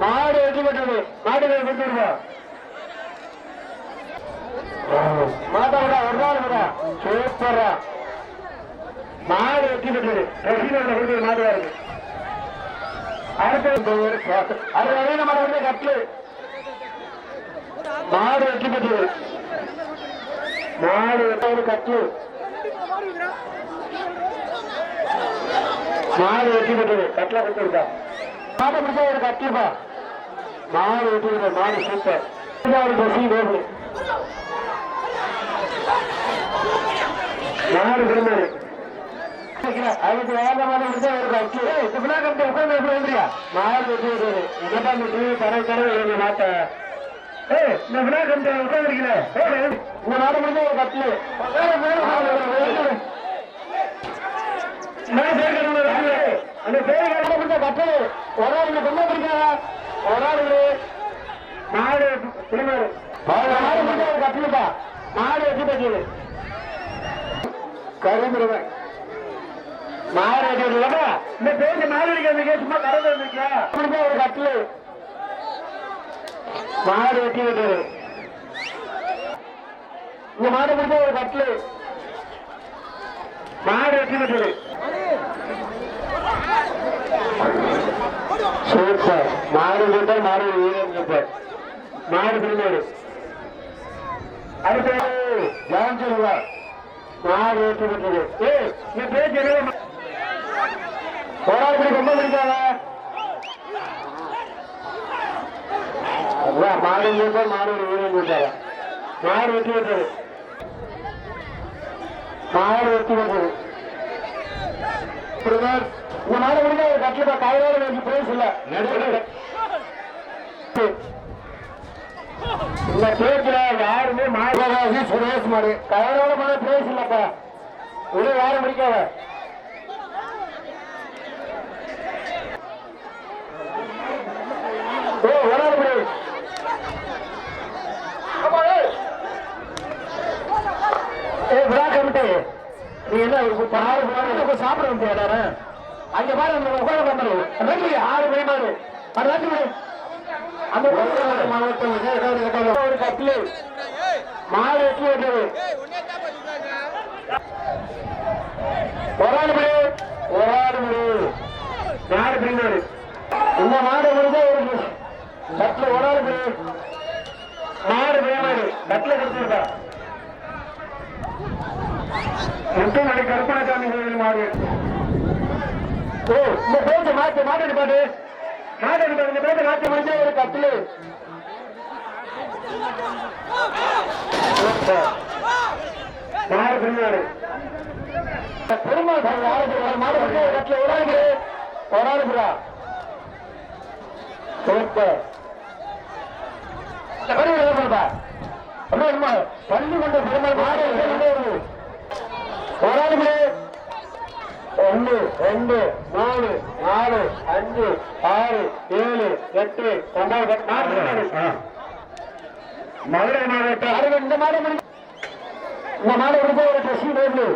மாடு வெற்றி பெற்றது மாடு கொடுத்துருவா மாட்டோட ஒரு நாள் கூட சூப்பரா. மாடு வெற்றி பெற்றது ரசீதோட கொடுத்து மாடு வருது அடுத்து அது வரையில வந்து கட்டு மாடு வெற்றி பெற்றது மாடு ஒரு கட்டு மாடு வெற்றி பெற்றது கட்டில கொடுத்துருக்கா? மாடு பிடிச்ச எனக்கு கட்டுப்பா மாடு வெற்றி பெற்றது மாடு சூப்பர் பசி வேறு மாடு கிடந்தது அதுக்கு வேகமான முடிஞ்சா ஒரு கட்டு இப்படிலாம் கட்டு உட்காந்து எப்படி வந்துறியா மாடு வெற்றி என்னப்பா இந்த டிவி தர தர எங்க மாட்ட? ஏய் இந்த விழா கண்டு உட்காந்துருக்கல இந்த மாடு முடிஞ்ச ஒரு கட்டு நான் சேர்க்கணும் அந்த ஒரு ஆள் இந்த பொண்ணை பிடிக்காதா ஒரு ஆள் மாடு திருமாடு மாடு. முடிஞ்ச ஒரு கட்டுப்பா மாடு வச்சு பச்சது கருந்துருவன் மாடு வச்சு இந்த பேச்சு மாடு அடிக்கிறது சும்மா வந்திருக்கியா முடிஞ்ச ஒரு கட்டு மாடு வெட்டி விட்டது இந்த மாடு முடிஞ்ச ஒரு கட்டு மாடு வெட்டி விட்டது சூப்பர் மாடு சூப்பர் மாடு வீரன் சூப்பர் மாடு திருநாடு அடுத்து ஜான்சன் மாடு வெற்றி பெற்றது ஏய் நீ பேச்சு என்ன ரொம்ப பிடிக்காத. மாடு சூப்பர் மாடு வீரன் சூப்பர் மாடு வெற்றி மாடு வெற்றி பெற்றது பிரதர் இந்த மாடு முடிஞ்ச ஒரு கட்டில கையோட வேண்டி பிரைஸ் இல்ல இந்த பேச்சுல யாருமே மாடு சுரேஷ் மாடு கையோட மாடு பிரைஸ் இல்லப்பா இது யாரும் முடிக்காத ஓ வராது பிரைஸ் ஏ விழா கமிட்டி நீ என்ன ஒரு சாப்பிட வந்து அங்க பாரு அந்த உட்கார பண்ணு ஆறு மாடு அது ரெண்டு அந்த மாவட்டம் ஒரு கட்டில் மாடு விட்டது. ஒரு ஒரு இந்த மாடு முடிஞ்சா ஒரு கட்டில் ஒரு மாடு பிரிமாடு கட்டில் கொடுத்துருக்கா முத்துமணி கருப்பணசாமி கோயில் மாடு ஓ இந்த பேச்சு மாத்து மாட்டு பாட்டு. மாட்டு பாட்டு இந்த பேச்சு மாத்தி முடிஞ்சா ஒரு கட்டிலு. மாடு பின்னாடு பெருமாள் மாடு ஒரு கட்டில ஒரு ஆளுக்கு ஒரு ஆளுக்குறா சூப்பர் பள்ளி கொண்ட பெருமாள் மாடு வருது ஒரு ஆளுக்கு ஒன்னு ரெண்டு மூணு நாலு அஞ்சு ஆறு ஏழு எட்டு ஒன்பது மதுரை மாவட்டம். இந்த மாடு இந்த மாடு ஒரு ட்ரெஸ்ஸிங் டேபிள்